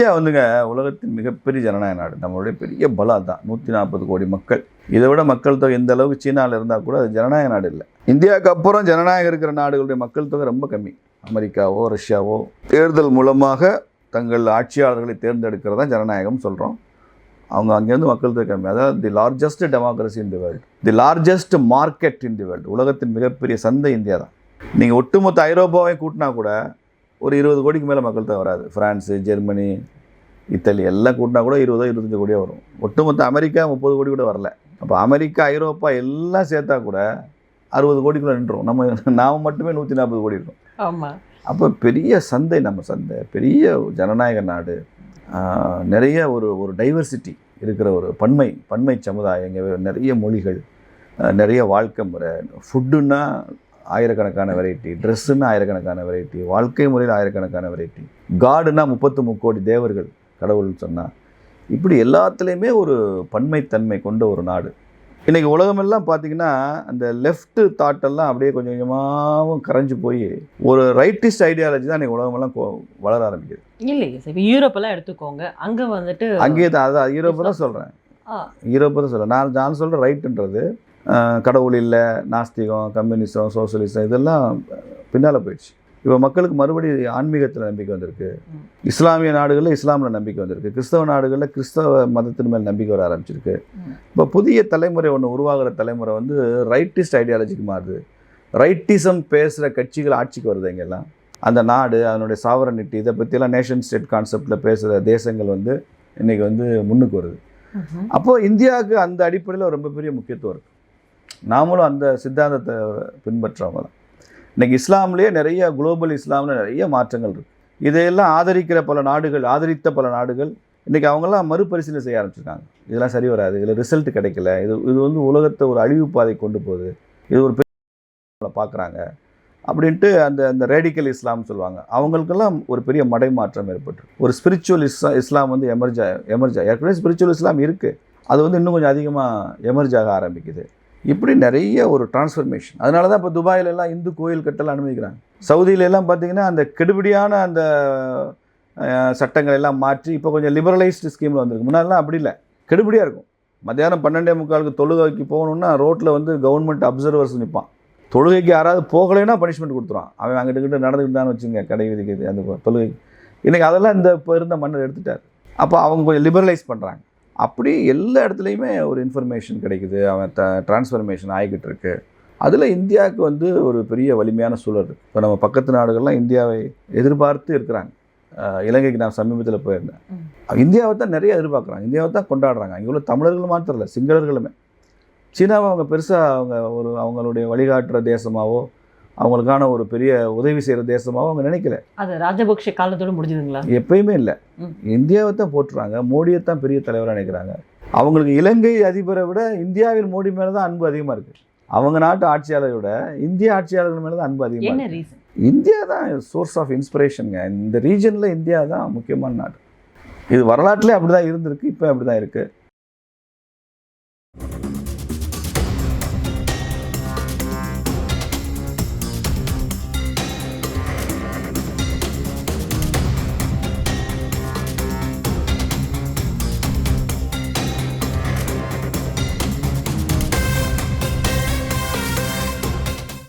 India வந்துங்க உலகத்தின் மிகப்பெரிய ஜனநாயக நாடு. நம்மளுடைய பெரிய பலம் தான். நூற்றி நாற்பது கோடி மக்கள். இதை விட மக்கள் தொகை எந்த அளவுக்கு சீனாவில் இருந்தால் கூட அது ஜனநாயக நாடு இல்லை. இந்தியாவுக்கு அப்புறம் ஜனநாயகம் இருக்கிற நாடுகளுடைய மக்கள் தொகை ரொம்ப கம்மி. அமெரிக்காவோ ரஷ்யாவோ தேர்தல் மூலமாக தங்கள் ஆட்சியாளர்களை தேர்ந்தெடுக்கிறதா ஜனநாயகம் சொல்கிறோம் அவங்க அங்கேருந்து மக்கள் தொகை கம்மி. அதாவது the largest democracy in the world the largest market in the world உலகத்தின் மிகப்பெரிய சந்தை இந்தியா தான். நீங்கள் ஒட்டுமொத்த ஐரோப்பாவை கூட்டினா கூட ஒரு இருபது கோடிக்கு மேலே மக்கள் தொகை வராது. ஃப்ரான்ஸு ஜெர்மனி இத்தாலி எல்லாம் கூட்டினா கூட இருபதோ இருபத்தஞ்சு கோடியோ வரும். ஒட்டுமொத்த அமெரிக்கா முப்பது கோடி கூட வரல. அப்போ அமெரிக்கா ஐரோப்பா எல்லாம் சேர்த்தா கூட அறுபது கோடிக்குள்ளே நின்றோம் நம்ம நாம் மட்டுமே நூற்றி நாற்பது கோடி இருக்கோம். ஆமா. அப்போ பெரிய சந்தை நம்ம சந்தை பெரிய ஜனநாயக நாடு நிறைய ஒரு ஒரு டைவர்சிட்டி இருக்கிற ஒரு பன்மை பன்மை சமுதாயம் நிறைய மொழிகள் நிறைய வாழ்க்கை முறை ஃபுட்டுன்னா ஆயிரக்கணக்கான வெரைட்டி ட்ரெஸ்ஸுன்னா ஆயிரக்கணக்கான வெரைட்டி வாழ்க்கை முறையில் ஆயிரக்கணக்கான வெரைட்டி காடுனா முப்பத்து முக்கோடி தேவர்கள் கடவுள்னு சொன்னால் இப்படி எல்லாத்துலேயுமே ஒரு பன்மைத்தன்மை கொண்ட ஒரு நாடு. இன்றைக்கி உலகமெல்லாம் பார்த்தீங்கன்னா அந்த லெஃப்ட் தாட்டெல்லாம் அப்படியே கொஞ்சம் கொஞ்சமாகவும் கரைஞ்சு போய் ஒரு ரைட்டிஸ்ட் ஐடியாலஜி தான் இன்றைக்கி உலகமெல்லாம் கொ- வளர ஆரம்பிக்குது. இல்லைங்க சார் இப்போ யூரோப்பெல்லாம் எடுத்துக்கோங்க. அங்க வந்துட்டு அங்கேயே தான் அதான் யூரோப்பை தான் சொல்கிறேன். யூரோப்பை தான் சொல்கிறேன் நான் நான் சொல்கிற ரைட்டுன்றது கடவுள் இல்லை நாஸ்திகம் கம்யூனிசம் சோஷலிசம் இதெல்லாம் பின்னால் போயிடுச்சு. இப்போ மக்களுக்கு மறுபடி ஆன்மீகத்தில் நம்பிக்கை வந்திருக்கு. இஸ்லாமிய நாடுகளில் இஸ்லாமில் நம்பிக்கை வந்திருக்கு. கிறிஸ்தவ நாடுகளில் கிறிஸ்தவ மதத்தின் மேல் நம்பிக்கை வர ஆரம்பிச்சிருக்கு. இப்போ புதிய தலைமுறை ஒன்று உருவாகிற தலைமுறை வந்து ரைட்டிஸ்ட் ஐடியாலஜிக்கு மாறுது. ரைட்டிசம் பேசுகிற கட்சிகள் ஆட்சிக்கு வருது இங்கெல்லாம். அந்த நாடு அதனுடைய சாவரனிட்டி இதை பற்றியெல்லாம் நேஷன் ஸ்டேட் கான்செப்டில் பேசுகிற தேசங்கள் வந்து இன்றைக்கி வந்து முன்னுக்கு வருது. அப்போது இந்தியாவுக்கு அந்த அடிப்படையில் ரொம்ப பெரிய முக்கியத்துவம் இருக்குது நாமளும் அந்த சித்தாந்தத்தை பின்பற்றவங்க தான். இன்றைக்கி இஸ்லாம்லேயே நிறைய குளோபல் இஸ்லாமில் நிறைய மாற்றங்கள் இருக்குது இதையெல்லாம் ஆதரிக்கிற பல நாடுகள் ஆதரித்த பல நாடுகள் இன்றைக்கி அவங்கெல்லாம் மறுபரிசீலனை செய்ய ஆரம்பிச்சிருக்காங்க. இதெல்லாம் சரி வராது. இதில் ரிசல்ட் கிடைக்கல. இது இது வந்து உலகத்தை ஒரு அழிவு பாதை கொண்டு போகுது. இது ஒரு பெரிய பார்க்குறாங்க அப்படின்ட்டு அந்த அந்த ரேடிக்கல் இஸ்லாம்னு சொல்லுவாங்க. அவங்களுக்கெல்லாம் ஒரு பெரிய மடை மாற்றம் ஏற்பட்டு ஒரு ஸ்பிரிச்சுவல் இஸ்லா இஸ்லாம் வந்து எமர்ஜா எமர்ஜா ஏற்கனவே ஸ்பிரிச்சுவல் இஸ்லாம் இருக்குது அது வந்து இன்னும் கொஞ்சம் அதிகமாக எமர்ஜாக ஆரம்பிக்குது. இப்படி நிறைய ஒரு டிரான்ஸ்ஃபர்மேஷன் அதனால தான் இப்போ துபாயிலெல்லாம் இந்து கோயில் கட்டலாம் அனுமதிக்கிறாங்க. சவுதியிலெல்லாம் பார்த்தீங்கன்னா அந்த கெடுபிடியான அந்த சட்டங்கள் எல்லாம் மாற்றி இப்போ கொஞ்சம் லிபரலைஸ்டு ஸ்கீமில் வந்திருக்கு. முன்னாடிலாம் அப்படி இல்லை. கெடுபடியாக இருக்கும். மத்தியானம் பன்னெண்டே முக்காலுக்கு தொழுகைக்கு போகணுன்னா ரோட்டில் வந்து கவர்மெண்ட் அப்சர்வர்ஸ் நிற்பான் தொழுகைக்கு யாராவது போகலைன்னா பனிஷ்மெண்ட் கொடுத்துருவான். அவன் அங்கிட்டு கிட்ட நடந்துக்கிட்டான்னு வச்சுங்க கடை விதிக்கிறது அந்த தொழுகை இன்றைக்கி அதெல்லாம் இந்த இப்போ இருந்த மன்னர் எடுத்துட்டார். அப்போ அவங்க கொஞ்சம் லிபரலைஸ் பண்ணுறாங்க அப்படி எல்லா இடத்துலையுமே ஒரு இன்ஃபர்மேஷன் கிடைக்குது. அவன் த டிரான்ஸ்ஃபர்மேஷன் ஆகிக்கிட்டு இருக்கு. அதில் இந்தியாவுக்கு வந்து ஒரு பெரிய வலிமையான சூழல் இருக்கு. இப்போ நம்ம பக்கத்து நாடுகள்லாம் இந்தியாவை எதிர்பார்த்து இருக்கிறாங்க. இலங்கைக்கு நான் சமீபத்தில் போயிருந்தேன். இந்தியாவை தான் நிறைய எதிர்பார்க்குறாங்க. இந்தியாவை தான் கொண்டாடுறாங்க. இங்கே உள்ள தமிழர்கள் மாத்திரம் இல்லை சிங்களர்களுமே. சீனாவை அவங்க பெருசாக அவங்க ஒரு அவங்களுடைய வழிகாட்டுற தேசமாவோ அவங்களுக்கான ஒரு பெரிய உதவி செய்கிற தேசமாவோ அவங்க நினைக்கல. அது ராஜபக்ஷ காலத்தோட முடிஞ்சதுங்களா? எப்பயுமே இல்லை. இந்தியாவை தான் போட்டுறாங்க மோடியை தான் பெரிய தலைவராக நினைக்கிறாங்க. அவங்களுக்கு இலங்கை அதிபரை விட இந்தியாவின் மோடி மேலே தான் அன்பு அதிகமாக இருக்குது அவங்க நாட்டு ஆட்சியாளரை விட இந்திய ஆட்சியாளர்கள் மேலே தான் அன்பு அதிகமாக என்ன இருக்கு. ரீசன் இந்தியா தான் சோர்ஸ் ஆஃப் இன்ஸ்பிரேஷனுங்க இந்த ரீஜனில் இந்தியா தான் முக்கியமான நாடு. இது வரலாற்றிலே அப்படி தான் இருந்திருக்கு இப்போ அப்படி தான் இருக்குது